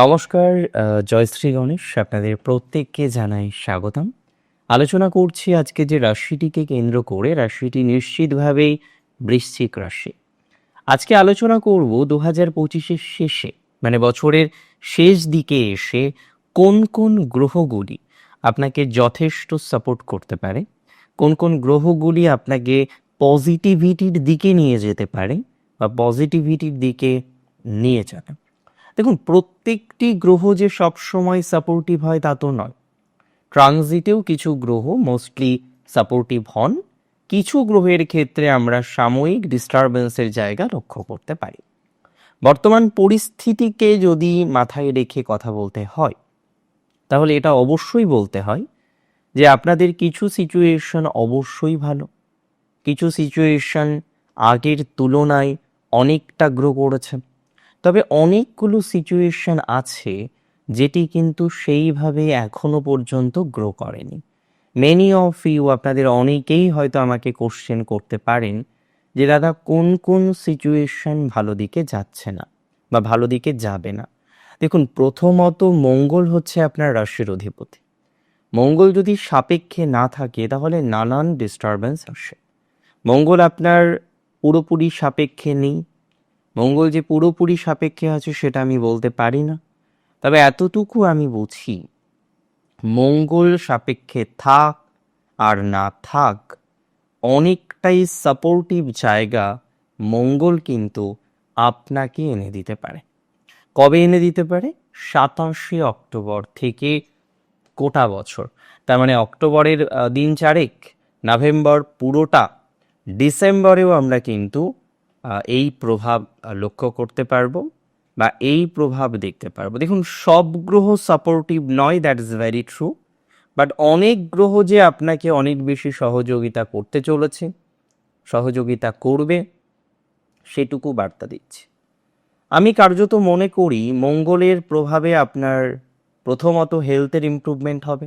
নমস্কার জয়শ্রী গণেশ, আপনাদের প্রত্যেককে জানাই স্বাগতম। আলোচনা করছি আজকে যে রাশিটিকে কেন্দ্র করে, রাশিটি নিশ্চিতভাবেই বৃশ্চিক রাশি। আজকে আলোচনা করব দু হাজার পঁচিশের শেষে মানে বছরের শেষ দিকে এসে কোন কোন গ্রহগুলি আপনাকে যথেষ্ট সাপোর্ট করতে পারে, কোন কোন গ্রহগুলি আপনাকে পজিটিভিটির দিকে নিয়ে যেতে পারে বা পজিটিভিটির দিকে নিয়ে যাবে। দেখুন, প্রত্যেকটি গ্রহ যে সবসময় সাপোর্টিভ হয় তা তো নয়। ট্রানজিটেও কিছু গ্রহ মোস্টলি সাপোর্টিভ হন। কিছু গ্রহের ক্ষেত্রে আমরা সাময়িক ডিস্টারবেন্সের জায়গা লক্ষ্য করতে পারি। বর্তমান পরিস্থিতিকে যদি মাথায় রেখে কথা বলতে হয়, তাহলে এটা অবশ্যই বলতে হয় যে আপনাদের কিছু সিচুয়েশন অবশ্যই ভালো। কিছু সিচুয়েশন আগের তুলনায় অনেকটা গ্রো করেছে। তবে অনেকগুলো সিচুয়েশন আছে যেটি কিন্তু সেইভাবে এখনও পর্যন্ত গ্রো করেনি। মেনি অফ ইউ আপনাদের অনেকেই হয়তো আমাকে কোশ্চেন করতে পারেন যে, দাদা, কোন কোন সিচুয়েশন ভালো দিকে যাচ্ছে না বা ভালো দিকে যাবে না? দেখুন, প্রথমত মঙ্গল হচ্ছে আপনার রাশির অধিপতি। মঙ্গল যদি সাপেক্ষে না থাকে, তাহলে নানান ডিস্টারবেন্স আসে। মঙ্গল আপনার পুরোপুরি সাপেক্ষে নেই মঙ্গল যে পুরোপুরি সাপেক্ষে আছে সেটা আমি বলতে পারি না। তবে এতটুকু আমি বুঝি, মঙ্গল সাপেক্ষে থাক আর না থাক, অনেকটাই সাপোর্টিভ জায়গা মঙ্গল কিন্তু আপনাকে এনে দিতে পারে। কবে এনে দিতে পারে? সাতাশে অক্টোবর থেকে গোটা বছর। তার মানে অক্টোবরের দিন চারেক, নভেম্বর পুরোটা, ডিসেম্বরেও আমরা কিন্তু এই প্রভাব লক্ষ্য করতে পারব বা এই প্রভাব দেখতে পারব। দেখুন, সব গ্রহ সাপোর্টিভ নয় that is very true but অনেক গ্রহ যে আপনাকে অনেক বেশি সহযোগিতা করতে চলেছে, সহযোগিতা করবে, সেটুকু বার্তা দিচ্ছে। আমি কার্যত মনে করি, মঙ্গলের প্রভাবে আপনার প্রথমত হেলথের ইমপ্রুভমেন্ট হবে।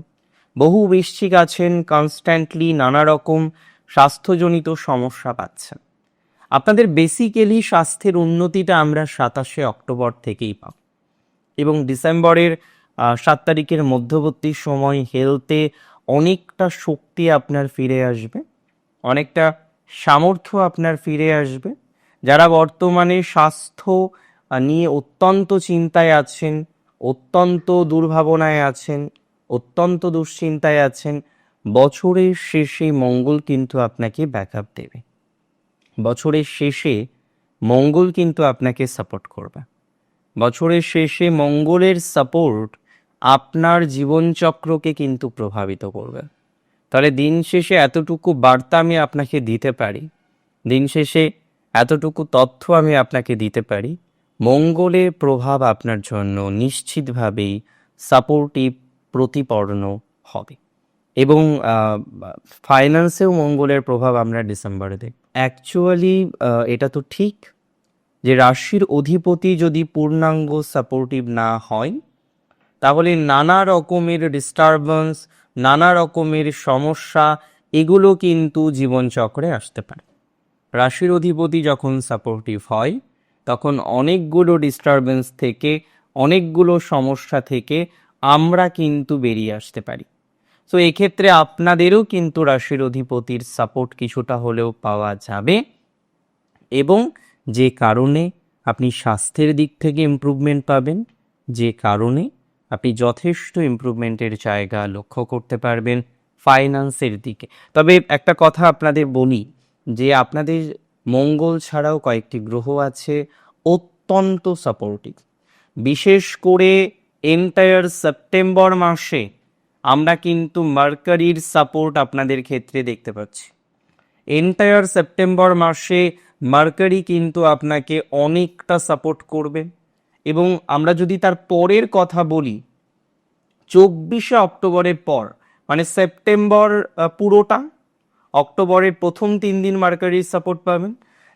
বহু বৃশ্চিক আছেন কনস্ট্যান্টলি নানা রকম স্বাস্থ্যজনিত সমস্যা পাচ্ছেন। আপনাদের বেসিক্যালি স্বাস্থ্যের উন্নতিটা আমরা সাতাশে অক্টোবর থেকেই পাব। এবং ডিসেম্বরের সাত তারিখের মধ্যবর্তী সময় হেলথে অনেকটা শক্তি আপনার ফিরে আসবে, অনেকটা সামর্থ্য আপনার ফিরে আসবে। যারা বর্তমানে স্বাস্থ্য নিয়ে অত্যন্ত চিন্তায় আছেন, অত্যন্ত দুর্ভাবনায় আছেন, অত্যন্ত দুশ্চিন্তায় আছেন, বছরের শেষে মঙ্গল কিন্তু আপনাকে ব্যাকআপ দেবে। বছরের শেষে মঙ্গল কিন্তু আপনাকে সাপোর্ট করবে। বছরের শেষে মঙ্গলের সাপোর্ট আপনার জীবনচক্রকে কিন্তু প্রভাবিত করবে। তাহলে দিন শেষে এতটুকু বার্তা আমি আপনাকে দিতে পারি, দিন শেষে এতটুকু তথ্য আমি আপনাকে দিতে পারি, মঙ্গলের প্রভাব আপনার জন্য নিশ্চিতভাবেই সাপোর্টিভ প্রতিপন্ন হবে। এবং ফাইন্যান্সেও মঙ্গলের প্রভাব আমরা ডিসেম্বরে দেখব। অ্যাকচুয়ালি এটা তো ঠিক যে রাশির অধিপতি যদি পূর্ণাঙ্গ সাপোর্টিভ না হয় তাহলে নানা রকমের ডিস্টারবেন্স নানা রকমের সমস্যা, এগুলো কিন্তু জীবনচক্রে আসতে পারে। রাশির অধিপতি যখন সাপোর্টিভ হয়, তখন অনেকগুলো ডিস্টারবেন্স থেকে, অনেকগুলো সমস্যা থেকে আমরা কিন্তু বেরিয়ে আসতে পারি। তো এক্ষেত্রে আপনাদেরও কিন্তু রাশির অধিপতির সাপোর্ট কিছুটা হলেও পাওয়া যাবে। এবং যে কারণে আপনি স্বাস্থ্যের দিক থেকে ইমপ্রুভমেন্ট পাবেন, যে কারণে আপনি যথেষ্ট ইমপ্রুভমেন্টের জায়গা লক্ষ্য করতে পারবেন ফাইন্যান্সের দিকে। তবে একটা কথা আপনাদের বলি, যে আপনাদের মঙ্গল ছাড়াও কয়েকটি গ্রহ আছে অত্যন্ত সাপোর্টিভ বিশেষ করে এন্টায়ার সেপ্টেম্বর মাসে আমরা কিন্তু মার্কারির সাপোর্ট আপনাদের ক্ষেত্রে দেখতে পাচ্ছি। এন্টায়ার সেপ্টেম্বর মাসে মার্কারি কিন্তু আপনাকে অনেকটা সাপোর্ট করবে এবং আমরা যদি তার পরের কথা বলি, চব্বিশে অক্টোবরের পর মানে সেপ্টেম্বর পুরোটা, অক্টোবরের প্রথম তিন দিন মার্কারির সাপোর্ট পাবেন,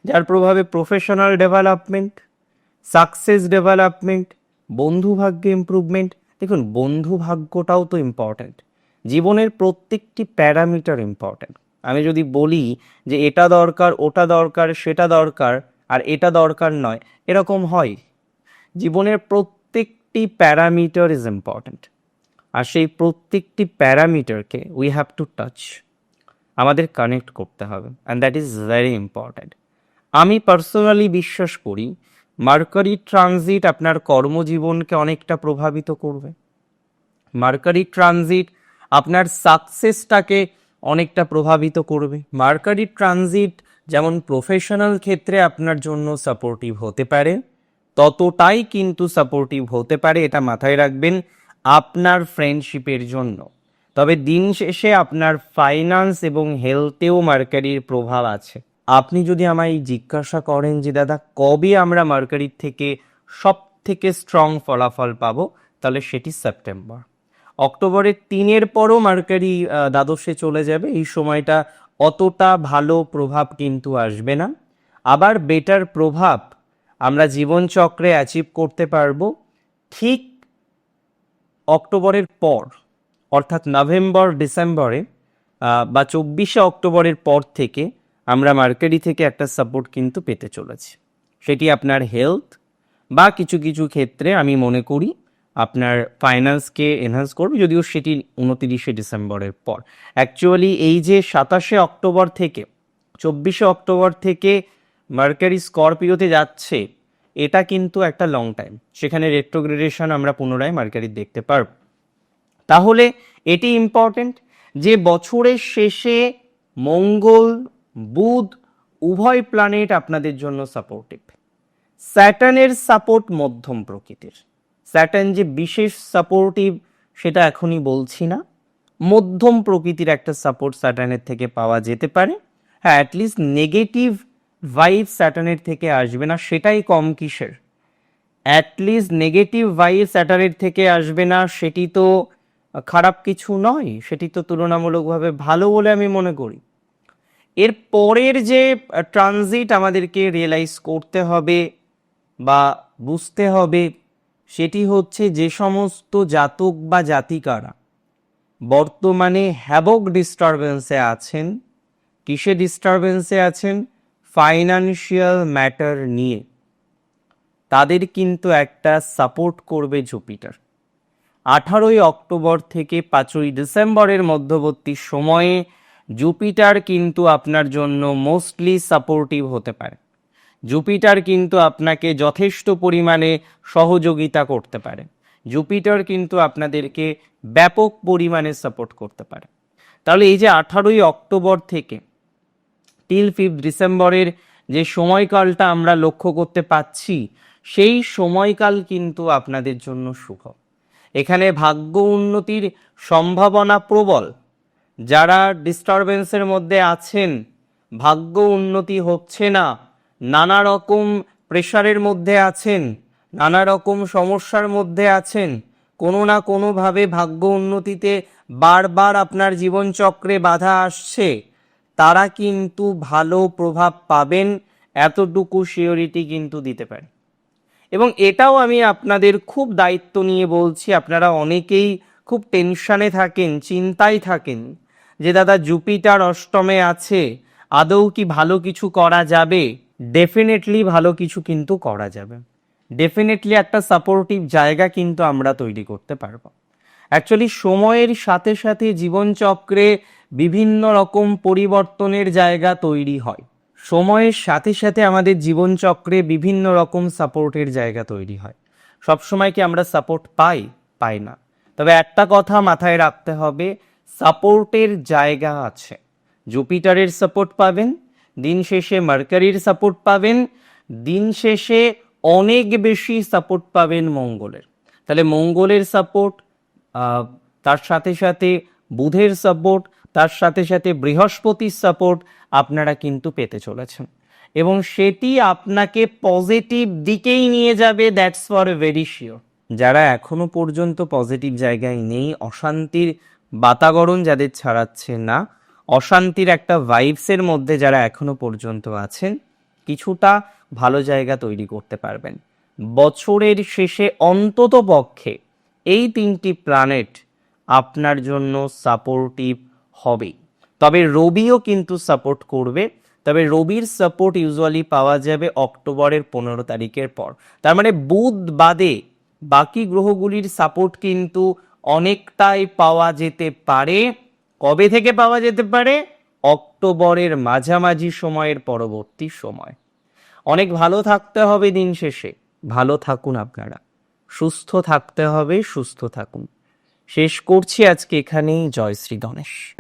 যার প্রভাবে প্রফেশনাল ডেভেলপমেন্ট সাকসেস ডেভেলপমেন্ট বন্ধু ভাগ্যে ইমপ্রুভমেন্ট দেখুন, বন্ধু ভাগ্যটাও তো ইম্পর্ট্যান্ট জীবনের প্রত্যেকটি প্যারামিটার ইম্পর্ট্যান্ট আমি যদি বলি যে এটা দরকার, ওটা দরকার, সেটা দরকার, আর এটা দরকার নয়, এরকম হয়। জীবনের প্রত্যেকটি প্যারামিটার ইজ ইম্পর্ট্যান্ট আর সেই প্রত্যেকটি প্যারামিটারকে উই হ্যাভ টু টাচ আমাদের কানেক্ট করতে হবে and that is very important আমি পার্সোনালি বিশ্বাস করি মার্কারি ট্রানজিট আপনার কর্মজীবনকে অনেকটা প্রভাবিত করবে। মার্কারি ট্রানজিট আপনার সাকসেসটাকে অনেকটা প্রভাবিত করবে। মার্কারি ট্রানজিট যেমন প্রফেশনাল ক্ষেত্রে আপনার জন্য সাপোর্টিভ হতে পারে, ততটাই কিন্তু সাপোর্টিভ হতে পারে, এটা মাথায় রাখবেন আপনার ফ্রেন্ডশিপের জন্য। তবে দিন শেষে আপনার ফাইন্যান্স এবং হেলথেও মার্কারির প্রভাব আছে। আপনি যদি আমায় জিজ্ঞাসা করেন যে, দাদা, কবে আমরা মার্কারির থেকে সব থেকে স্ট্রং ফলাফল পাবো? তাহলে সেটি সেপ্টেম্বর। অক্টোবরের তিনের পরও মার্কারি দ্বাদশে চলে যাবে। এই সময়টা অতটা ভালো প্রভাব কিন্তু আসবে না। আবার বেটার প্রভাব আমরা জীবনচক্রে অ্যাচিভ করতে পারব ঠিক অক্টোবরের পর, অর্থাৎ নভেম্বর ডিসেম্বরে বা চব্বিশে অক্টোবরের পর থেকে আমরা মার্কেরি থেকে একটা সাপোর্ট কিন্তু পেতে চলেছি। সেটি আপনার হেলথ বা কিছু কিছু ক্ষেত্রে আমি মনে করি আপনার ফাইন্যান্সকে এনহান্স করবে, যদিও সেটি উনতিরিশে ডিসেম্বরের পর। অ্যাকচুয়ালি এই যে সাতাশে অক্টোবর থেকে, চব্বিশে অক্টোবর থেকে মার্কারি স্করপিওতে যাচ্ছে, এটা কিন্তু একটা লং টাইম সেখানে রেট্রোগ্রেডেশন আমরা পুনরায় মার্কারি দেখতে পারব। তাহলে এটি ইম্পর্টেন্ট যে বছরের শেষে মঙ্গল বুধ উভয় প্ল্যানেট আপনাদের জন্য সাপোর্টিভ স্যাটার্নের সাপোর্ট মধ্যম প্রকৃতির। স্যাটার্ন যে বিশেষ সাপোর্টিভ সেটা এখনই বলছি না। মধ্যম প্রকৃতির একটা সাপোর্ট স্যাটার্নের থেকে পাওয়া যেতে পারে। হ্যাঁ অ্যাটলিস্ট নেগেটিভ ভাইব স্যাটার্নের থেকে আসবে না, সেটাই কম কিসের। অ্যাটলিস্ট নেগেটিভ ভাইব স্যাটার্নের থেকে আসবে না, সেটি তো খারাপ কিছু নয়, সেটি তো তুলনামূলকভাবে ভালো বলে আমি মনে করি। এর পরের যে ট্রানজিট আমাদেরকে রিয়েলাইজ করতে হবে বা বুঝতে হবে, সেটি হচ্ছে যে সমস্ত জাতক বা জাতিকারা বর্তমানে হ্যাবক ডিস্টারবেন্সে আছেন। কিসে ডিস্টারবেন্সে আছেন? ফাইনান্সিয়াল ম্যাটার নিয়ে। তাদের কিন্তু একটা সাপোর্ট করবে জুপিটার আঠারোই অক্টোবর থেকে পাঁচই ডিসেম্বরের মধ্যবর্তী সময়ে জুপিটার কিন্তু আপনার জন্য মোস্টলি সাপোর্টিভ হতে পারে। জুপিটার কিন্তু আপনাকে যথেষ্ট পরিমাণে সহযোগিতা করতে পারে। জুপিটার কিন্তু আপনাদেরকে ব্যাপক পরিমাণে সাপোর্ট করতে পারে। তাহলে এই যে আঠারোই অক্টোবর থেকে টিল ফিফথ ডিসেম্বরের যে সময়কালটা আমরা লক্ষ্য করতে পাচ্ছি, সেই সময়কাল কিন্তু আপনাদের জন্য শুভ। এখানে ভাগ্য উন্নতির সম্ভাবনা প্রবল। যারা ডিস্টারবেন্সের মধ্যে আছেন, ভাগ্য উন্নতি হচ্ছে না। নানা রকম প্রেশারের মধ্যে আছেন, নানা রকম সমস্যার মধ্যে আছেন। কোনো না কোনোভাবে ভাগ্য উন্নতিতে বারবার আপনার জীবনচক্রে বাধা আসছে। তারা কিন্তু ভালো প্রভাব পাবেন, এতটুকু সিওরিটি কিন্তু দিতে পারে। এবং এটাও আমি আপনাদের খুব দায়িত্ব নিয়ে বলছি, আপনারা অনেকেই খুব টেনশনে থাকেন, চিন্তায় থাকেন। যে দাদা জুপিটার অষ্টমে আছে, আদৌ কি ভালো কিছু করা যাবে? ডেফিনেটলি ভালো কিছু কিন্তু করা যাবে। ডেফিনেটলি একটা সাপোর্টিভ জায়গা কিন্তু আমরা তৈরি করতে পারব। অ্যাকচুয়ালি সময়ের সাথে সাথে জীবনচক্রে বিভিন্ন রকম পরিবর্তনের জায়গা তৈরি হয়। সময়ের সাথে সাথে আমাদের জীবনচক্রে বিভিন্ন রকম সাপোর্টের জায়গা তৈরি হয়। সবসময় কি আমরা সাপোর্ট পাই? পাই না। তবে একটা কথা মাথায় রাখতে হবে সাপোর্টের জায়গা আছে। জুপিটারের সাপোর্ট পাবেন, দিন শেষে মার্কারির সাপোর্ট পাবেন, দিন শেষে অনেক বেশি সাপোর্ট পাবেন মঙ্গলের। তাহলে মঙ্গলের সাপোর্ট তার সাথে সাথে বুধের সাপোর্ট, তার সাথে সাথে বৃহস্পতির সাপোর্ট আপনারা কিন্তু পেতে চলেছেন। এবং সেটি আপনাকে পজিটিভ দিকেই নিয়ে যাবে, দ্যাটস ফর ভেরি শিওর। যারা এখনও পর্যন্ত পজিটিভ জায়গায় নেই, অশান্তির বাতাবরণ যাদের ছাড়াচ্ছে না, অশান্তির একটা ভাইবসের মধ্যে যারা এখনও পর্যন্ত আছেন, কিছুটা ভালো জায়গা তৈরি করতে পারবেন। বছরের শেষে অন্তত পক্ষে এই তিনটি প্ল্যানেট আপনার জন্য সাপোর্টিভ হবে তবে রবিও কিন্তু সাপোর্ট করবে। তবে রবির সাপোর্ট ইউজুয়ালি পাওয়া যাবে অক্টোবরের পনেরো তারিখের পর। তার মানে বুধ বাদে বাকি গ্রহগুলির সাপোর্ট কিন্তু অনেকটাই পাওয়া যেতে পারে। কবে থেকে পাওয়া যেতে পারে? অক্টোবরের মাঝামাঝি সময়ের পরবর্তী সময়। অনেক ভালো থাকতে হবে দিন শেষে। ভালো থাকুন আপনারা। সুস্থ থাকতে হবে, সুস্থ থাকুন। শেষ করছি আজকে এখানেই। জয় শ্রী গণেশ।